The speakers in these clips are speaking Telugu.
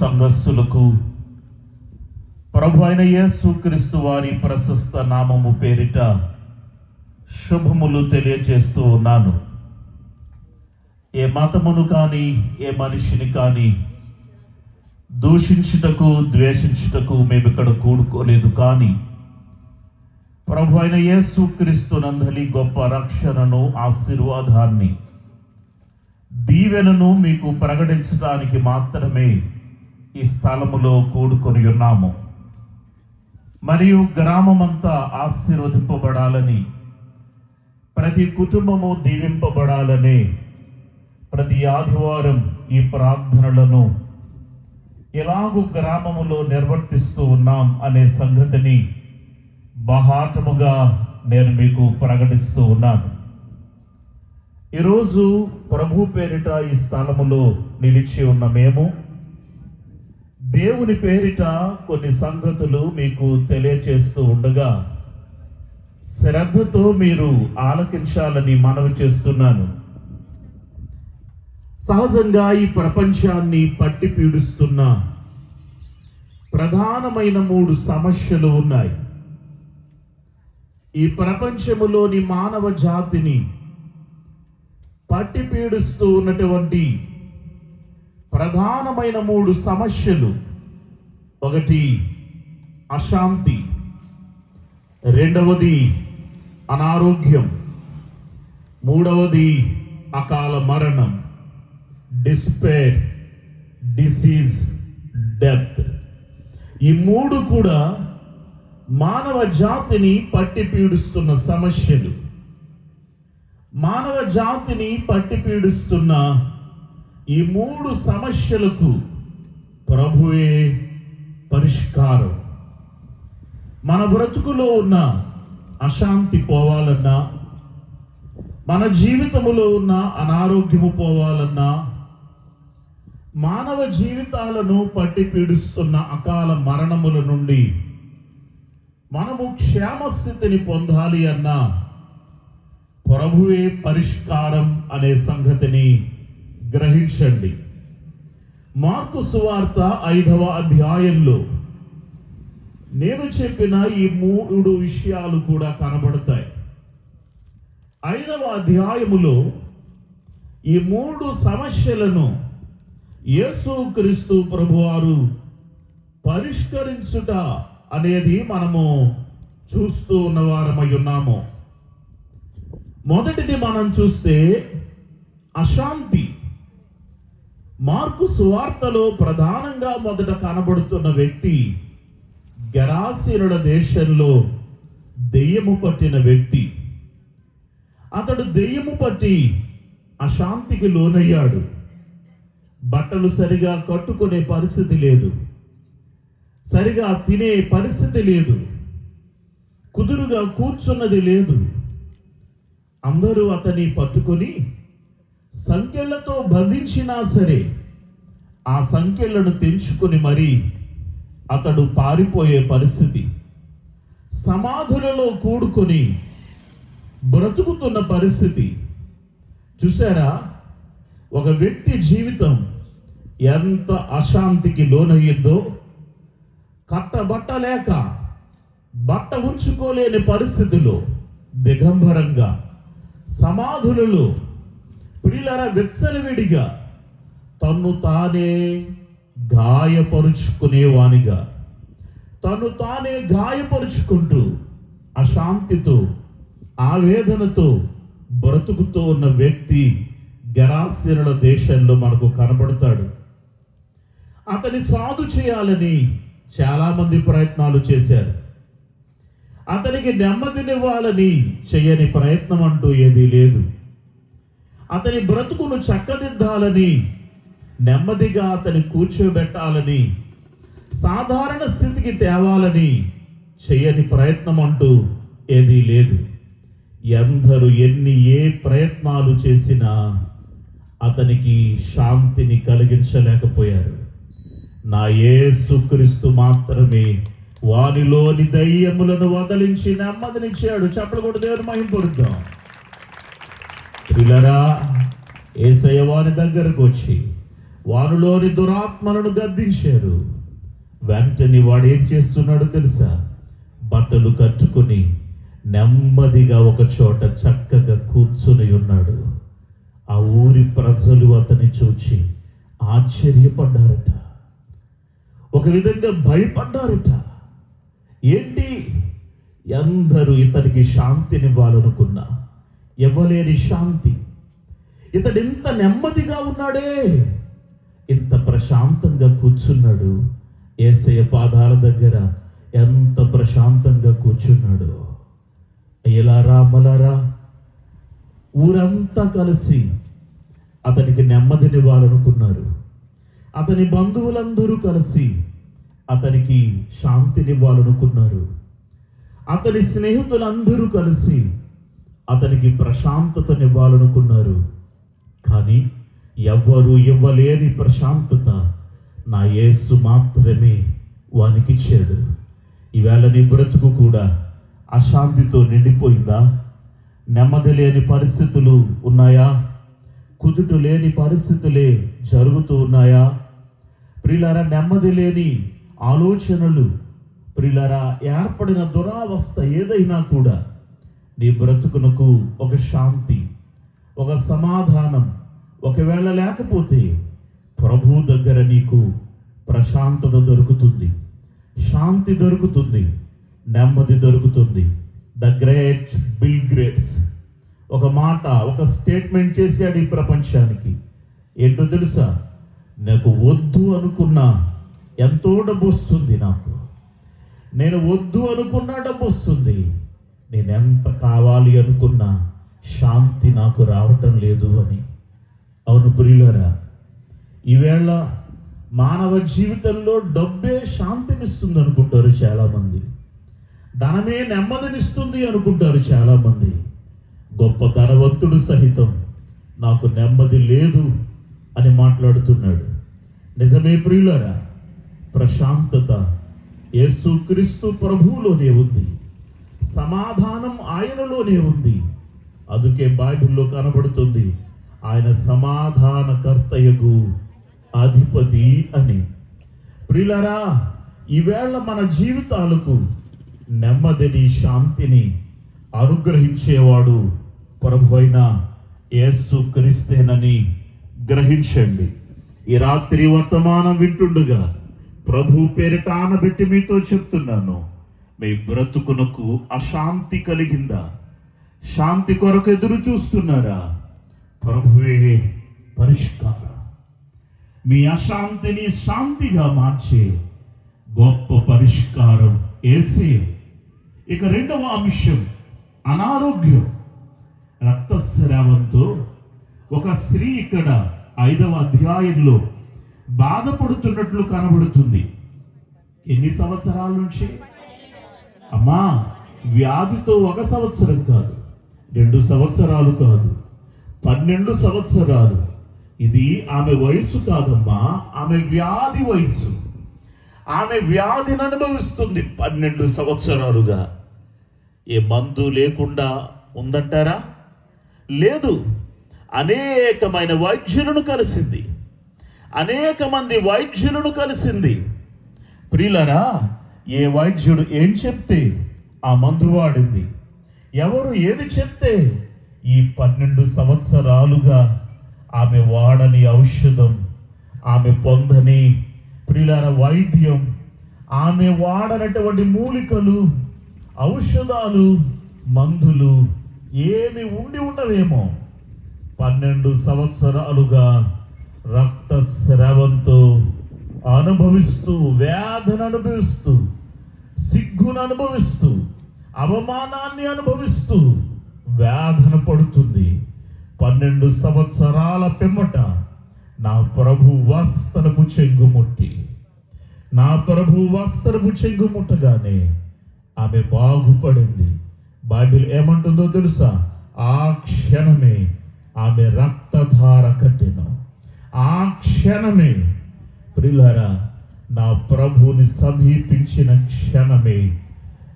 సంఘస్సులకు ప్రభు అయిన యేసుక్రీస్తు వారి ప్రశస్త నామము పేరిట శుభములు తెలియజేస్తూ ఉన్నాను. ఏ మతమును కానీ ఏ మనిషిని కానీ దూషించుటకు ద్వేషించుటకు మేము ఇక్కడ కూడుకోలేదు కానీ ప్రభు అయిన యేసుక్రీస్తు నందలి గొప్ప రక్షణను ఆశీర్వాదాన్ని దీవెనను మీకు ప్రకటించడానికి మాత్రమే ఈ స్థలములో కూడుకొని ఉన్నాము. మరియు గ్రామమంతా ఆశీర్వదింపబడాలని ప్రతి కుటుంబము దీవింపబడాలని ప్రతి ఆదివారం ఈ ప్రార్థనలను ఎలాగూ గ్రామములో నిర్వర్తిస్తూ ఉన్నాం అనే సంగతిని బహాటముగా నేను మీకు ప్రకటిస్తూ ఉన్నాను. ఈరోజు ప్రభు పేరిట ఈ స్థలములో నిలిచి ఉన్న మేము దేవుని పేరిట కొన్ని సంగతులు మీకు తెలియచేస్తూ ఉండగా శ్రద్ధతో మీరు ఆలకించాలని మనవి చేస్తున్నాను. సహజంగా ఈ ప్రపంచాన్ని పట్టి పీడుస్తున్న ప్రధానమైన మూడు సమస్యలు ఉన్నాయి. ఈ ప్రపంచములోని మానవ జాతిని పట్టి పీడుస్తూ ఉన్నటువంటి ప్రధానమైన మూడు సమస్యలు. ఒకటి అశాంతి. రెండవది అనారోగ్యం. మూడవది అకాల మరణం. Despair disease death. ఈ మూడు కూడా మానవ జాతిని పట్టి పీడిస్తున్న సమస్యలు. మానవ జాతిని పట్టి పీడిస్తున్న ఈ మూడు సమస్యలకు ప్రభువే పరిష్కారం. మన బ్రతుకులో ఉన్న అశాంతి పోవాలన్నా మన జీవితములో ఉన్న అనారోగ్యము పోవాలన్నా మానవ జీవితాలను పట్టి పీడిస్తున్న అకాల మరణముల నుండి మనము క్షేమస్థితిని పొందాలి అన్నా ప్రభువే పరిష్కారం అనే సంగతిని గ్రహించండి. మార్కు సువార్త ఐదవ అధ్యాయంలో నేను చెప్పిన ఈ మూడు విషయాలు కూడా కనబడతాయి. ఐదవ అధ్యాయములో ఈ మూడు సమస్యలను యేసు క్రీస్తు ప్రభువారు పరిష్కరించుట అనేది మనము చూస్తూ ఉన్నవారమై ఉన్నాము. మొదటిది మనం చూస్తే అశాంతి. మార్పు సువార్తలో ప్రధానంగా మొదట కనబడుతున్న వ్యక్తి గరాసీనుల దేశంలో దెయ్యము పట్టిన వ్యక్తి. అతడు దెయ్యము పట్టి అశాంతికి లోనయ్యాడు. బట్టలు సరిగా కట్టుకునే పరిస్థితి లేదు. సరిగా తినే పరిస్థితి లేదు. కుదురుగా కూర్చున్నది లేదు. అందరూ అతని పట్టుకొని సంఖ్యలతో బంధించినా సరే ఆ సంఖ్యలను తెంచుకొని మరీ అతడు పారిపోయే పరిస్థితి. సమాధులలో కూడుకొని బ్రతుకుతున్న పరిస్థితి. చూసారా ఒక వ్యక్తి జీవితం ఎంత అశాంతికి లోనయ్యిందో కట్టబట్టలేక బట్ట ఉంచుకోలేని పరిస్థితిలో దిగంబరంగా సమాధులలో ప్రియులర విచ్చలవిడిగా తన్ను తానే గాయపరుచుకునేవానిగా. తను తానే గాయపరుచుకుంటూ అశాంతితో ఆవేదనతో బ్రతుకుతూ ఉన్న వ్యక్తి గరాశీనుల దేశంలో మనకు కనబడతాడు. అతని సాధు చేయాలని చాలామంది ప్రయత్నాలు చేశారు. అతనికి నెమ్మదినివ్వాలని చేయని ప్రయత్నం అంటూ ఏదీ లేదు. అతని బ్రతుకును చక్కదిద్దాలని నెమ్మదిగా అతని కూర్చోబెట్టాలని సాధారణ స్థితికి తేవాలని చేయని ప్రయత్నం అంటూ ఏదీ లేదు. ఎందరు ఎన్ని ఏ ప్రయత్నాలు చేసినా అతనికి శాంతిని కలిగించలేకపోయారు. నా యేసుక్రీస్తు మాత్రమే వానిలోని దయ్యములను వదిలించి నెమ్మదినిచ్చాడు చెప్పలు కూడా దేవుని మహింపడుద్దాం పిల్లరా ఏసయ్య వాని దగ్గరకు వచ్చి వానిలోని దురాత్మలను గద్దించారు. వెంటనే వాడు ఏం చేస్తున్నాడో తెలుసా? బట్టలు కట్టుకుని నెమ్మదిగా ఒక చోట చక్కగా కూర్చుని ఉన్నాడు. ఆ ఊరి ప్రజలు అతన్ని చూచి ఆశ్చర్యపడ్డారట. ఒక విధంగా భయపడ్డారట. ఏంటి? అందరూ ఇతనికి శాంతినివ్వాలనుకున్నా ఇవ్వలేని శాంతి. ఇతడు ఇంత నెమ్మదిగా ఉన్నాడే ఇంత ప్రశాంతంగా కూర్చున్నాడు. ఏసయ్య పాదాల దగ్గర ఎంత ప్రశాంతంగా కూర్చున్నాడు. అయ్యలారా మలారా ఊరంతా కలిసి అతనికి నెమ్మదినివ్వాలనుకున్నారు. అతని బంధువులందరూ కలిసి అతనికి శాంతినివ్వాలనుకున్నారు. అతని స్నేహితులందరూ కలిసి అతనికి ప్రశాంతతనివ్వాలనుకున్నారు. కానీ ఎవ్వరూ ఇవ్వలేని ప్రశాంతత నా యేసు మాత్రమే వానికిచ్చాడు. ఈవేళ నీ బ్రతుకు కూడా అశాంతితో నిండిపోయిందా? నెమ్మది లేని పరిస్థితులు ఉన్నాయా? కుదుటు లేని పరిస్థితులే జరుగుతూ ఉన్నాయా? ప్రిలారా నెమ్మది లేని ఆలోచనలు ప్రిలారా ఏర్పడిన దురావస్థ ఏదైనా కూడా నీ బ్రతుకునకు ఒక శాంతి ఒక సమాధానం ఒకవేళ లేకపోతే ప్రభు దగ్గర నీకు ప్రశాంతత దొరుకుతుంది శాంతి దొరుకుతుంది నెమ్మది దొరుకుతుంది. The great bill greats. ఒక మాట ఒక స్టేట్మెంట్ చేశాడు ఈ ప్రపంచానికి. ఏంటో తెలుసా? నాకు వద్దు అనుకున్నా ఎంతో డబ్బు వస్తుంది నాకు. నేను వద్దు అనుకున్నా డబ్బు వస్తుంది. నేను ఎంత కావాలి అనుకున్నా శాంతి నాకు రావటం లేదు అని. అవును ప్రియులరా ఈవేళ మానవ జీవితంలో డబ్బే శాంతినిస్తుంది అనుకుంటారు చాలామంది. ధనమే నెమ్మదినిస్తుంది అనుకుంటారు చాలామంది. గొప్ప ధనవంతుడు సహితం నాకు నెమ్మది లేదు అని మాట్లాడుతున్నాడు. నిజమే ప్రియులరా ప్రశాంతత యేసుక్రీస్తు ప్రభువులోనే ఉంది. సమాధానం ఆయనలోనే ఉంది. అందుకే బైబిల్లో కనబడుతుంది ఆయన సమాధానకర్తయగు అధిపతి అని. ప్రిలరా ఈవేళ మన జీవితాలకు నెమ్మదిని శాంతిని అనుగ్రహించేవాడు ప్రభు అయిన యేసు క్రిస్తేనని గ్రహించండి. ఈ రాత్రి వర్తమానం వింటుండగా ప్రభు పేరిట ఆనబెట్టి మీతో చెప్తున్నాను. మీ బ్రతుకునకు అశాంతి కలిగిందా? శాంతి కొరకు ఎదురు చూస్తున్నారా? ప్రభువే పరిష్కారం. మీ అశాంతిని శాంతిగా మార్చే గొప్ప పరిష్కారం ఏసే. ఇక రెండవ అంశం అనారోగ్యం. రక్తస్రావంతో ఒక స్త్రీ ఇక్కడ ఐదవ అధ్యాయంలో బాధపడుతున్నట్లు కనబడుతుంది. ఎన్ని సంవత్సరాల నుంచి? అమ్మా వ్యాధితో ఒక సంవత్సరం కాదు రెండు సంవత్సరాలు కాదు పన్నెండు సంవత్సరాలు. ఇది ఆమె వయసు కాదమ్మా ఆమె వ్యాధి వయసు ఆమె వ్యాధిని అనుభవిస్తుంది పన్నెండు సంవత్సరాలుగా. ఏ మందు లేకుండా ఉందంటారా? లేదు అనేకమైన వైద్యులను కలిసింది. అనేక మంది వైద్యులను కలిసింది. ప్రియులరా ఏ వైద్యుడు ఏం చెప్తే ఆ మందు వాడింది? ఎవరు ఏది చెప్తే ఈ పన్నెండు సంవత్సరాలుగా ఆమె వాడని ఔషధం ఆమె పొందని ప్రియులార వైద్యం ఆమె వాడనటువంటి మూలికలు ఔషధాలు మందులు ఏమి ఉండి ఉండవేమో? పన్నెండు సంవత్సరాలుగా రక్తస్రావంతో అనుభవిస్తూ వేదన అనుభవిస్తూ సిగ్గును అనుభవిస్తూ అవమానాన్ని అనుభవిస్తూ వేదన పడుతుంది. పన్నెండు సంవత్సరాల పిమ్మట నా ప్రభు వస్త్రపు చెంగుముట్టి నా ప్రభు వస్త్రపు చెంగుముట్టగానే ఆమె బాగుపడింది. బైబిల్ ఏమంటుందో తెలుసా? ఆ క్షణమే ఆమె రక్తధార కట్టెను. ఆ క్షణమే ప్రిలరా నా ప్రభుని సమీపించిన క్షణమే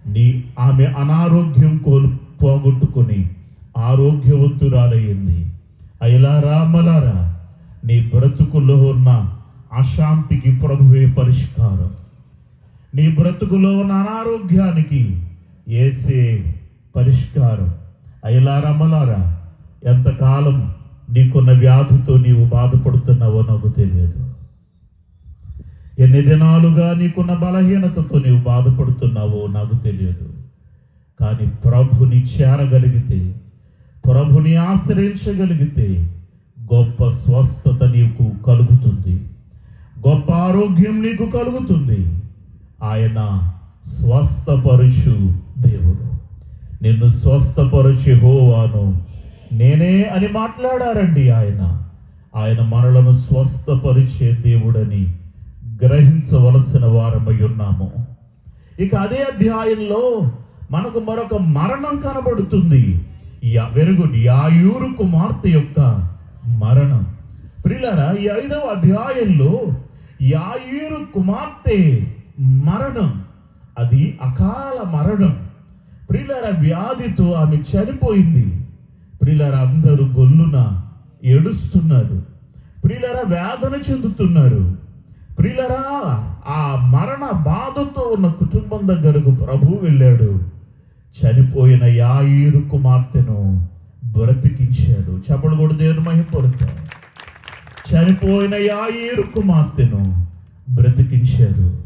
నీ ఆమె అనారోగ్యం కోల్ పోగొట్టుకుని ఆరోగ్యవంతురాలయ్యింది. అయలారా మలారా నీ బ్రతుకులో ఉన్న అశాంతికి ప్రభువే పరిష్కారం. నీ బ్రతుకులో ఉన్న అనారోగ్యానికి ఏసే పరిష్కారం. అయ్యలారమ్మలారా ఎంతకాలం నీకున్న వ్యాధితో నీవు బాధపడుతున్నావో నాకు తెలియదు. ఎన్ని దినాలుగా నీకున్న బలహీనతతో నీవు బాధపడుతున్నావో నాకు తెలియదు. కానీ ప్రభుని చేరగలిగితే ప్రభుని ఆశ్రయించగలిగితే గొప్ప స్వస్థత నీకు కలుగుతుంది. గొప్ప ఆరోగ్యం నీకు కలుగుతుంది. ఆయన స్వస్థపరుచు దేవుడు. నిన్ను స్వస్థపరుచు హోవాను నేనే అని మాట్లాడారండి ఆయన. ఆయన మనలను స్వస్థపరిచే దేవుడని గ్రహించవలసిన వారమై ఉన్నాము. ఇక అదే అధ్యాయంలో మనకు మరొక మరణం కనబడుతుంది. వెరీ యాయూరు కుమార్తె యొక్క మరణం. ప్రిలరా ఈ ఐదవ అధ్యాయంలో యాయూరు కుమార్తె మరణం. అది అకాల మరణం. ప్రిలర వ్యాధితో ఆమె చనిపోయింది. ప్రిలర అందరూ గొల్లున ఏడుస్తున్నారు. ప్రిలర వేదన చెందుతున్నారు. ప్రిలరా ఆ మరణ బాధతో ఉన్న కుటుంబం దగ్గరకు ప్రభు వెళ్ళాడు. చనిపోయిన యాయిరు కుమార్తెను బ్రతికించాడు. చెప్పలు కూడా దేవుని మహిపడతాడు చనిపోయిన యాయిరు కుమార్తెను బ్రతికించాడు.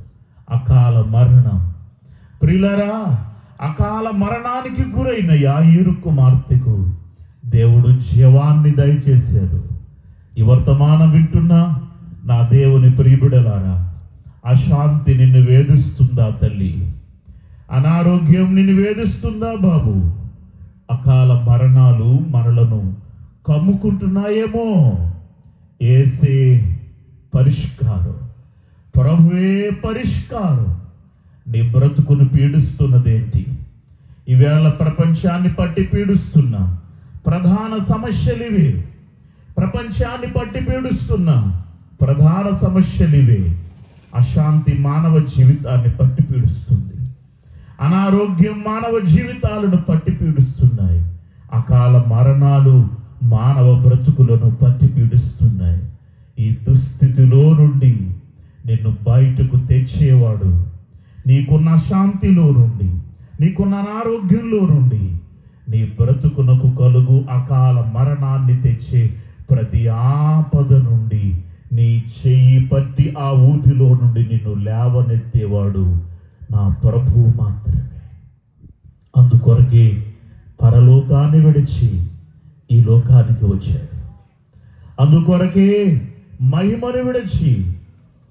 అకాల మరణం. ప్రిలరా అకాల మరణానికి గురైన యాయిరు కుమార్తెకు దేవుడు జీవాన్ని దయచేశాడు. ఈ వర్తమానం వింటున్నా నా దేవుని ప్రియుడలారా అశాంతి నిన్ను వేధిస్తుందా తల్లి? అనారోగ్యం నిన్ను వేధిస్తుందా బాబు? అకాల మరణాలు మనలను కమ్ముకుంటున్నాయేమో? ఏసే పరిష్కారం. ప్రభువే పరిష్కారం. నీ బ్రతుకును పీడిస్తున్నదేంటి? ఈవేళ ప్రపంచాన్ని పట్టి పీడిస్తున్నా ప్రధాన సమస్యలు ఇవి. ప్రపంచాన్ని పట్టి పీడిస్తున్నా ప్రధాన సమస్యలు ఇవే. అశాంతి మానవ జీవితాన్ని పట్టిపీడుస్తుంది అనారోగ్యం మానవ జీవితాలను పట్టిపీడిస్తున్నాయి అకాల మరణాలు మానవ బ్రతుకులను పట్టిపీడిస్తున్నాయి ఈ దుస్థితిలో నుండి నిన్ను బయటకు తెచ్చేవాడు. నీకున్న శాంతిలో నుండి నీకున్న అనారోగ్యంలో నుండి నీ బ్రతుకునకు కలుగు అకాల మరణాన్ని తెచ్చే ప్రతి ఆపద నుండి నీ చెయ్యి పట్టి ఆ ఊపిలో నుండి నిన్ను లేవనెత్తేవాడు నా ప్రభువు మాత్రమే. అందుకొరకే పరలోకాన్ని విడిచి ఈ లోకానికి వచ్చాడు. అందుకొరకే మహిమను విడిచి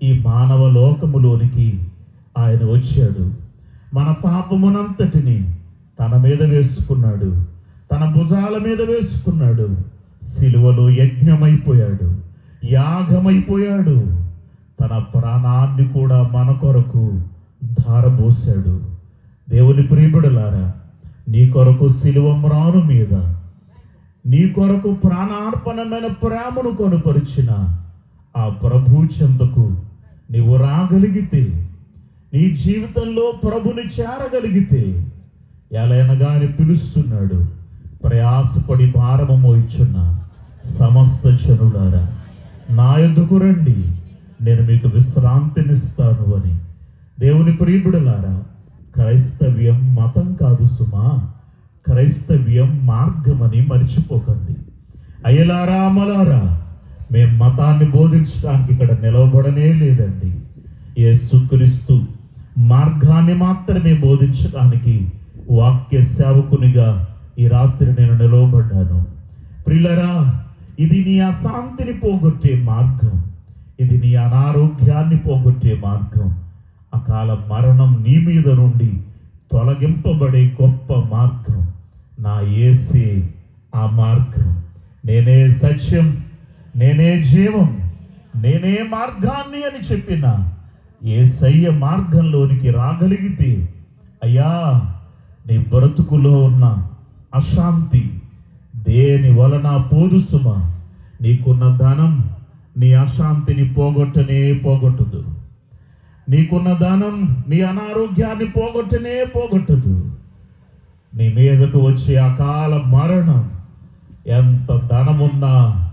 ఈ మానవ లోకములోనికి ఆయన వచ్చాడు. మన పాపమునంతటిని తన మీద వేసుకున్నాడు. తన భుజాల మీద వేసుకున్నాడు. సిలువలో యజ్ఞమైపోయాడు. యాగమైపోయాడు. తన ప్రాణాన్ని కూడా మన కొరకు ధారబోశాడు దేవుని ప్రియబుడలారా నీ కొరకు సిలువ మ్రాను మీద నీ కొరకు ప్రాణార్పణమైన ప్రేమను కొనుపరిచిన ఆ ప్రభు చెంతకు నీవు రాగలిగితే నీ జీవితంలో ప్రభుని చేరగలిగితే ఎలైనగాని పిలుస్తున్నాడు. ప్రయాసపడి భారము మోయిచున్న సమస్త జనులారా నా యొద్దకు రండి? నేను మీకు విశ్రాంతినిస్తాను అని. దేవుని ప్రియుడలారా క్రైస్తవ్యం మతం కాదు సుమా. క్రైస్తవ్యం మార్గమని మర్చిపోకండి. అయ్యలారా అమలారా మేం మతాన్ని బోధించడానికి ఇక్కడ నిలవబడనే లేదండి. యేసుక్రీస్తు మార్గాన్ని మాత్రమే బోధించడానికి వాక్య సేవకునిగా ఈ రాత్రి నేను నిలవబడ్డాను. ప్రిలరా ఇది నీ అశాంతిని పోగొట్టే మార్గం. ఇది నీ అనారోగ్యాన్ని పోగొట్టే మార్గం. అకాల మరణం నీ మీద నుండి తొలగింపబడే గొప్ప మార్గం. నా ఏసే ఆ మార్గం. నేనే సత్యం నేనే జీవం నేనే మార్గాన్ని అని చెప్పిన ఏ సయ్య మార్గంలోనికి రాగలిగితే అయ్యా నీ బ్రతుకులో ఉన్న అశాంతి దేని వలన పోదుసుమా? నీకున్న ధనం నీ అశాంతిని పోగొట్టనే పోగొట్టదు. నీకున్న ధనం నీ అనారోగ్యాన్ని పోగొట్టనే పోగొట్టదు. నీ మీదకు వచ్చే అకాల మరణం ఎంత ధనమున్నా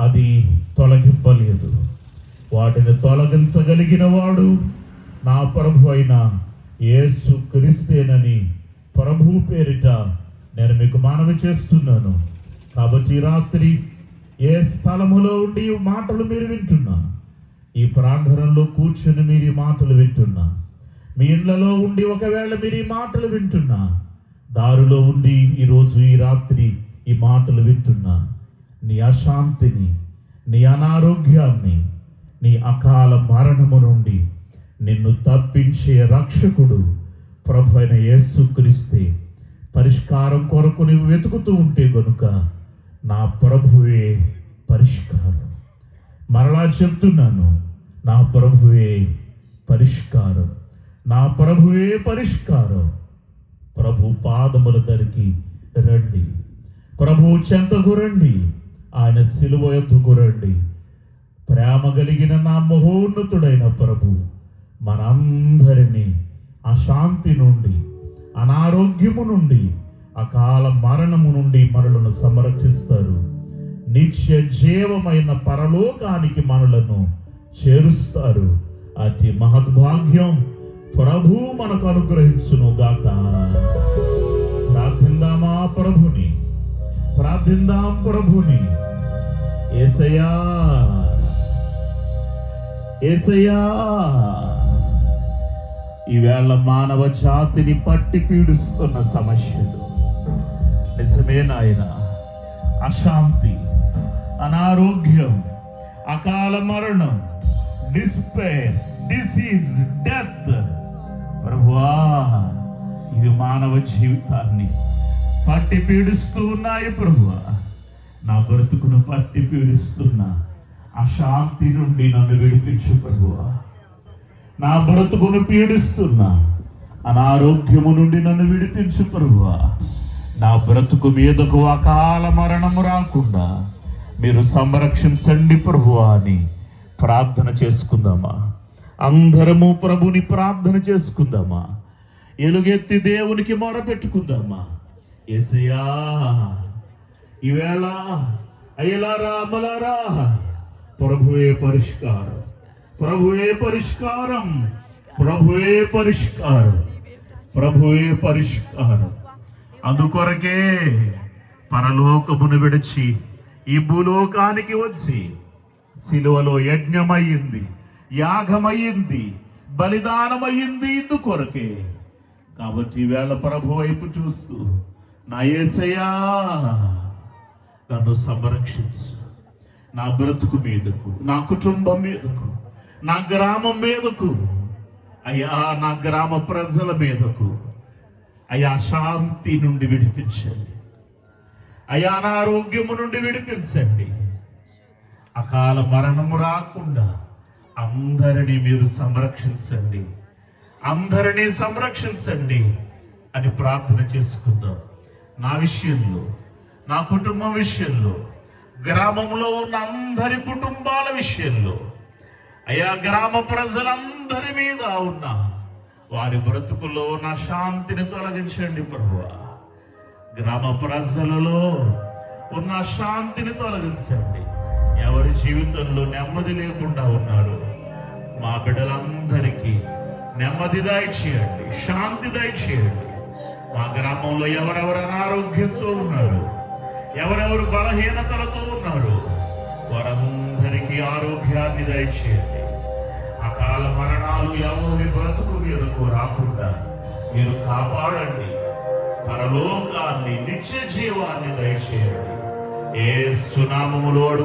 అది తొలగింపలేదు. వాటిని తొలగించగలిగిన వాడు నా ప్రభు అయిన యేసు క్రిస్తేనని ప్రభు పేరిట నేను మీకు మనవి చేస్తున్నాను. కాబట్టి రాత్రి ఏ స్థలములో ఉండి మాటలు మీరు వింటున్నా? ఈ ప్రాంగణంలో కూర్చుని మీరు ఈ మాటలు వింటున్నా? మీ ఇళ్ళలో ఉండి ఒకవేళ మీరు ఈ మాటలు వింటున్నా? దారిలో ఉండి ఈరోజు ఈ రాత్రి ఈ మాటలు వింటున్నా? నీ అశాంతిని నీ అనారోగ్యాన్ని నీ అకాల మరణము నుండి నిన్ను తప్పించే రక్షకుడు ప్రభు అయిన యేసుక్రీస్తే పరిష్కారం కొరకు నువ్వు వెతుకుతూ ఉంటే గనుక నా ప్రభువే పరిష్కారం. మరలా చెప్తున్నాను నా ప్రభువే పరిష్కారం. నా ప్రభువే పరిష్కారం. ప్రభు పాదముల దరికి రండి. ప్రభు చెంతకు రండి. ఆయన సిలువ ఎత్తుకు రండి. ప్రేమ కలిగిన నా మహోన్నతుడైన ప్రభు మనందరినీ అశాంతి నుండి అనారోగ్యము నుండి అకాల మరణము నుండి మనలను సంరక్షిస్తారు. నిత్య జీవమైన పరలోకానికి మనలను చేరుస్తారు. అతి మహద్భాగ్యం ప్రభు మనకు అనుగ్రహించును గాక ప్రార్థిందామా ప్రభుని. ప్రార్థిందాం ప్రభుని. ఏసయా ఏసయా ఈవేళ మానవ జాతిని పట్టి పీడిస్తున్న సమస్యలు నిజమే నాయన. అశాంతి అనారోగ్యం అకాల మరణం డిస్పేర్ డిసీజ్ డెత్ ప్రభువా ఇవి మానవ జీవితాన్ని పట్టి పీడిస్తూ ఉన్నాయి ప్రభువా. నా బ్రతుకును పట్టి పీడిస్తున్న అశాంతి నుండి నన్ను విడిపించు ప్రభువా. నా బ్రతుకును పీడిస్తున్న అనారోగ్యము నుండి నన్ను విడిపించు ప్రభువా. నా బ్రతుకు మీదకు అకాల మరణము రాకుండా మీరు సంరక్షించండి ప్రభువా అని ప్రార్థన చేసుకుందామా? అందరము ప్రభుని ప్రార్థన చేసుకుందామా? ఎలుగెత్తి దేవునికి మొర పెట్టుకుందామా ఏసయ్యా ఈవేళ అయ్యలారా అమలారా ప్రభువే పరిష్కారం ప్రభువే పరిష్కారం ప్రభువే పరిష్కారం ప్రభువే పరిష్కారం. అందుకొరకే పరలోకమును విడిచి ఈ భూలోకానికి వచ్చి సిలువలో యజ్ఞమయ్యింది యాగమయ్యింది బలిదానమయ్యింది ఇందుకొరకే కాబట్టి వేళ ప్రభు వైపు చూస్తూ నా ఏసయా నన్ను సంరక్షించు. నా బ్రతుకు మీదకు నా కుటుంబం మీదకు నా గ్రామం మీదకు అయ్యా నా గ్రామ ప్రజల మీదకు అయ్యా శాంతి నుండి విడిపించండి. అయ్యా అనారోగ్యము నుండి విడిపించండి. అకాల మరణము రాకుండా అందరినీ మీరు సంరక్షించండి. అందరినీ సంరక్షించండి అని ప్రార్థన చేసుకుందాం. నా విషయంలో నా కుటుంబం విషయంలో గ్రామంలో ఉన్న అందరి కుటుంబాల విషయంలో అయా గ్రామ ప్రజలందరి మీద ఉన్న వారి బ్రతుకులో నా శాంతిని తొలగించండి ప్రభువా. గ్రామ ప్రజలలో ఉన్న శాంతిని తొలగించండి. ఎవరి జీవితంలో నెమ్మది లేకుండా ఉన్నారు మా బిడ్డలందరికీ నెమ్మది దయచేయండి శాంతి దయచేయండి మా గ్రామంలో ఎవరెవరు అనారోగ్యంతో ఉన్నారు ఎవరెవరు బలహీనతలతో ఉన్నారు వారందరికీ ఆరోగ్యాన్ని దయచేయండి అకాల మరణాలు ఎవరి బ్రతుకు మీదకు రాకుండా మీరు కాపాడండి. పరలోకాన్ని నిత్య జీవాన్ని దయచేయండి. ఏ సునామములో అడుగు